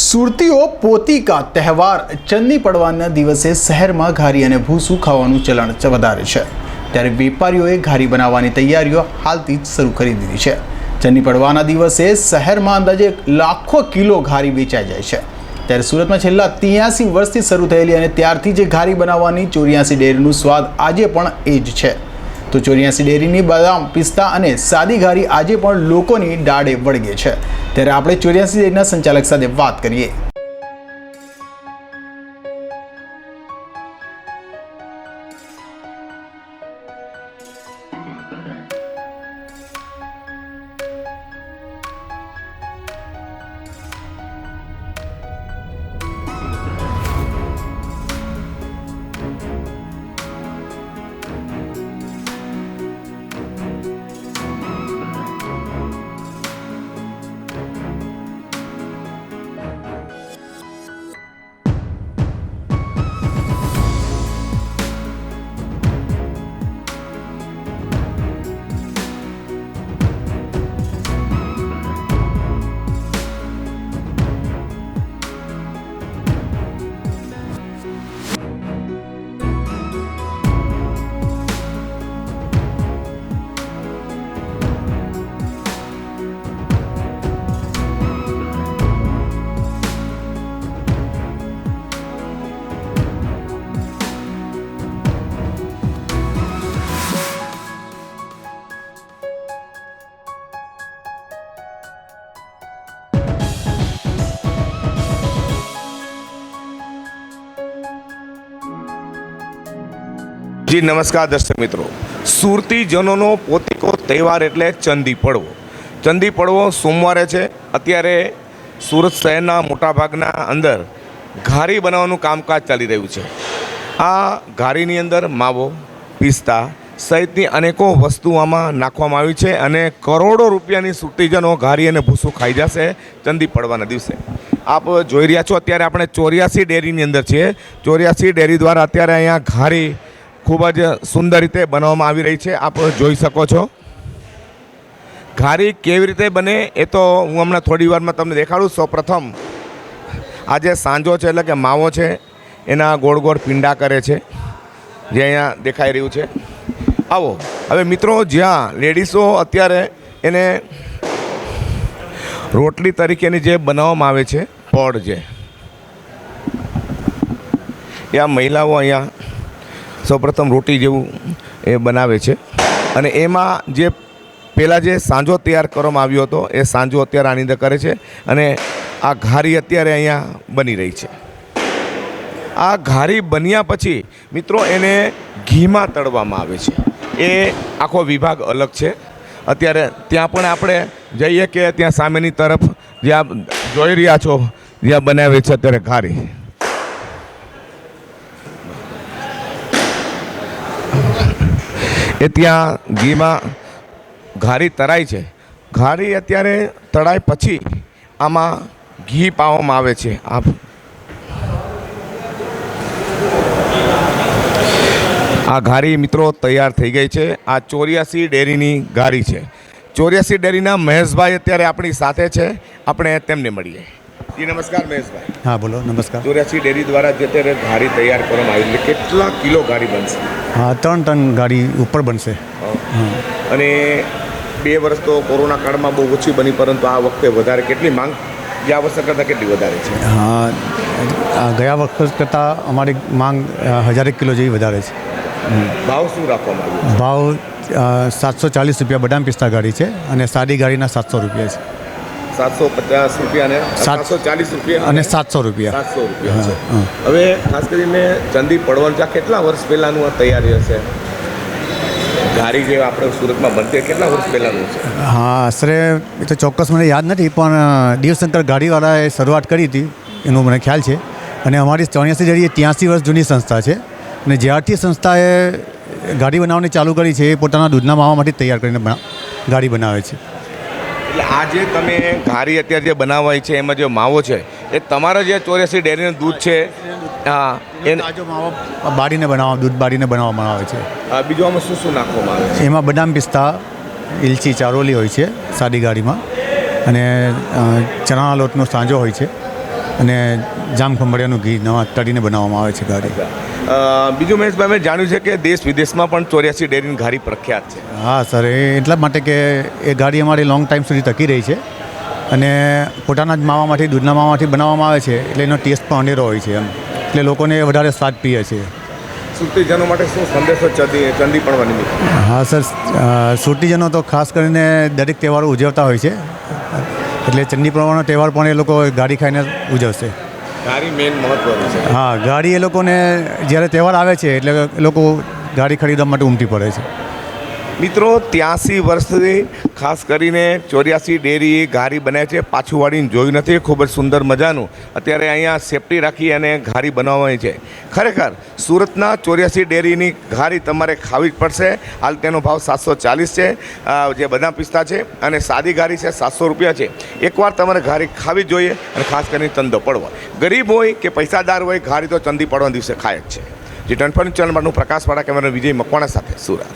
સુરતીઓ પોતિકા તહેવાર ચંદી પડવાના દિવસે શહેરમાં ઘારી અને ભૂસું ખાવાનું ચલણ વધારે છે. ત્યારે વેપારીઓએ ઘારી બનાવવાની તૈયારીઓ હાલથી જ શરૂ કરી દીધી છે. ચંદી પડવાના દિવસે શહેરમાં અંદાજે લાખો કિલો ઘારી વેચાઈ જાય છે. ત્યારે સુરતમાં છેલ્લા ત્યાસી વર્ષથી શરૂ થયેલી અને ત્યારથી જે ઘારી બનાવવાની ચોર્યાસી ડેરીનું સ્વાદ આજે પણ એ જ છે. તો ચોર્યાસી ડેરીની બદામ, પિસ્તા અને સાદી ઘારી આજે પણ લોકોની ડાળે વળગે છે. ત્યારે આપણે ચોર્યાસી ડેરીના સંચાલક સાથે વાત કરીએ. જી, નમસ્કાર દર્શક મિત્રો. સુરતીજનોનો પોતિકો તહેવાર એટલે ચંદી પડવો. ચંદી પડવો સોમવારે છે. અત્યારે સુરત શહેરના મોટાભાગના અંદર ઘારી બનાવવાનું કામકાજ ચાલી રહ્યું છે. આ ઘારીની અંદર માવો, પિસ્તા સહિતની અનેકો વસ્તુ આમાં નાખવામાં આવી છે અને કરોડો રૂપિયાની સુરતીજનો ઘારી અને ભૂસું ખાઈ જશે ચંદી પડવાના દિવસે. આપ જોઈ રહ્યા છો, અત્યારે આપણે ચોર્યાસી ડેરીની અંદર છીએ. ચોર્યાસી ડેરી દ્વારા અત્યારે અહીંયા ઘારી ખૂબ જ સુંદર રીતે બનાવવામાં આવી રહી છે. આપ જોઈ શકો છો. ઘારી કેવી રીતે બને એ તો હું હમણાં થોડી વારમાં તમને દેખાડું. સૌપ્રથમ આજે સાંજો છે એટલે કે માવો છે, એના ગોળ ગોળ પિંડા કરે છે. જે અહીંયા દેખાઈ રહ્યું છે. આવો, હવે મિત્રો જ્યાં લેડીસો અત્યારે એને રોટલી તરીકેની જે બનાવવામાં આવે છે, પડ જે. એ આ મહિલાઓ અહીંયા સૌપ્રથમ રોટી જેવું એ બનાવે છે. અને એમાં જે પહેલાં જે સાંજો તૈયાર કરવામાં આવ્યો હતો, એ સાંજો અત્યારે આની અંદર કરે છે અને આ ઘારી અત્યારે અહીંયા બની રહી છે. આ ઘારી બન્યા પછી મિત્રો એને ઘીમાં તળવામાં આવે છે. એ આખો વિભાગ અલગ છે. અત્યારે ત્યાં પણ આપણે જઈએ કે ત્યાં સામેની તરફ જ્યાં જોઈ રહ્યા છો જ્યાં બનાવે છે અત્યારે ઘારી. એ ત્યાં ઘીમાં ઘારી તરાય છે. ઘારી અત્યારે તળાય પછી આમાં ઘી પાવામાં આવે છે. આ આ ઘારી મિત્રો તૈયાર થઈ ગઈ છે. આ ચોર્યાસી ડેરીની ઘારી છે. ચોર્યાસી ડેરીના મહેશભાઈ અત્યારે આપણી સાથે છે. આપણે તેમને મળીએ. જી નમસ્કાર મહેશભાઈ. હા બોલો નમસ્કાર. ચોર્યાસી ડેરી દ્વારા જે અત્યારે ઘારી તૈયાર કરવામાં આવી એટલે કેટલા કિલો ઘારી બનશે? હા ત્રણ ટન ગાડી ઉપર બનશે. અને બે વર્ષ તો કોરોના કાળમાં બહુ ઓછી બની પરંતુ આ વખતે વધારે કેટલી માંગ? ગયા વર્ષ કરતાં કેટલી વધારે છે? હા ગયા વખત કરતાં અમારી માંગ હજારેક કિલો જેવી વધારે છે. ભાવ શું રાખવામાં આવ્યો ભાવ સાતસો ચાલીસ રૂપિયા બદામ પિસ્તા ગાડી છે અને સાદી ગાડીના સાતસો રૂપિયા છે. સાતસો પચાસ રૂપિયા અને સાતસો ચાલીસ રૂપિયા. અને સાતસો રૂપિયા. સાતસો રૂપિયા છે. હા, હવે ખાસ કરીને ચંદી પડવંચા કેટલા વર્ષ પહેલાંનું આ તૈયારી હશે? ઘારી જે આપણે સુરતમાં બનતી કેટલા વર્ષ પહેલાંનું છે હા આશરે એ તો ચોક્કસ મને યાદ નથી પણ દેવશંકર ગાડીવાળાએ શરૂઆત કરી હતી એનો મને ખ્યાલ છે. અને અમારી ચોર્યાસી ડેરી એ ત્યાંસી વર્ષ જૂની સંસ્થા છે. અને જ્યારથી સંસ્થાએ ગાડી બનાવવાની ચાલુ કરી છે એ પોતાના દૂધના માવા માટે તૈયાર કરીને ગાડી બનાવે છે. એટલે આ જે તમે ઘારી અત્યારે જે બનાવાય છે એમાં જે માવો છે એ તમારા જે ચોર્યાસી ડેરીનું દૂધ છે હા એને તાજો માવો બાળીને બનાવવા દૂધ બાળીને બનાવવામાં આવે છે. બીજું આમાં શું શું નાખવામાં આવે છે? એમાં બદામ પિસ્તા ઇલચી ચારોલી હોય છે સાદી ગાડીમાં અને ચણા ચણાના લોટનો સાંજો હોય છે. અને જામ ખંભાળિયાનું ઘી નવા તળીને બનાવવામાં આવે છે ઘારી. અ, બીજું મહેશભાઈ મેં જાણ્યું છે કે દેશ વિદેશમાં પણ ચોર્યાસી ડેરીની ઘારી પ્રખ્યાત છે. હા સર એ એટલા માટે કે એ ગાડી અમારી લોંગ ટાઈમ સુધી ટકી રહી છે. અને પોતાના જ માવામાંથી દૂધના માવામાંથી બનાવવામાં આવે છે એટલે એનો ટેસ્ટ પણ અનેરો હોય છે એમ. એટલે લોકોને વધારે સ્વાદ પ્રિય છે. સુરતીજનો માટે શું સંદેશો ચંદી ચંદી પણ બની હા સર સુરતીજનો તો ખાસ કરીને દરેક તહેવારો ઉજવતા હોય છે. એટલે ચંડી પ્રવાહનો તહેવાર પણ એ લોકો ગાડી ખાઈને ઉજવશે. ઘારી મેઇન મહત્વનું છે. હા, ગાડી એ લોકોને જ્યારે તહેવાર આવે છે, એટલે લોકો ગાડી ખરીદવા માટે ઉમટી પડે છે. મિત્રો, ત્યાંસી વર્ષથી ખાસ કરીને ચોર્યાસી ડેરી ઘારી બને છે. પાછું વાળીને જોયું નથી. ખૂબ જ સુંદર મજાનું. અત્યારે અહીંયા સેફટી રાખી અને ઘારી બનાવવાની છે. ખરેખર, સુરતના ચોર્યાસી ડેરીની ઘારી તમારે ખાવી જ પડશે. હાલ તેનો ભાવ સાતસો ચાલીસ છે. જે બદામ પિસ્તા છે અને સાદી ઘારી છે, સાતસો રૂપિયા છે. એકવાર તમારે ઘારી ખાવી જોઈએ અને ખાસ કરીને ચંદો પડવો. ગરીબ હોય કે પૈસાદાર હોય ઘારી તો ચંદી પડવા દિવસે ખાય જ છે. જે ટનફન ચેનલ પરનું પ્રકાશવાળા કેમેરા વિજય મકવાણા સાથે, સુરત.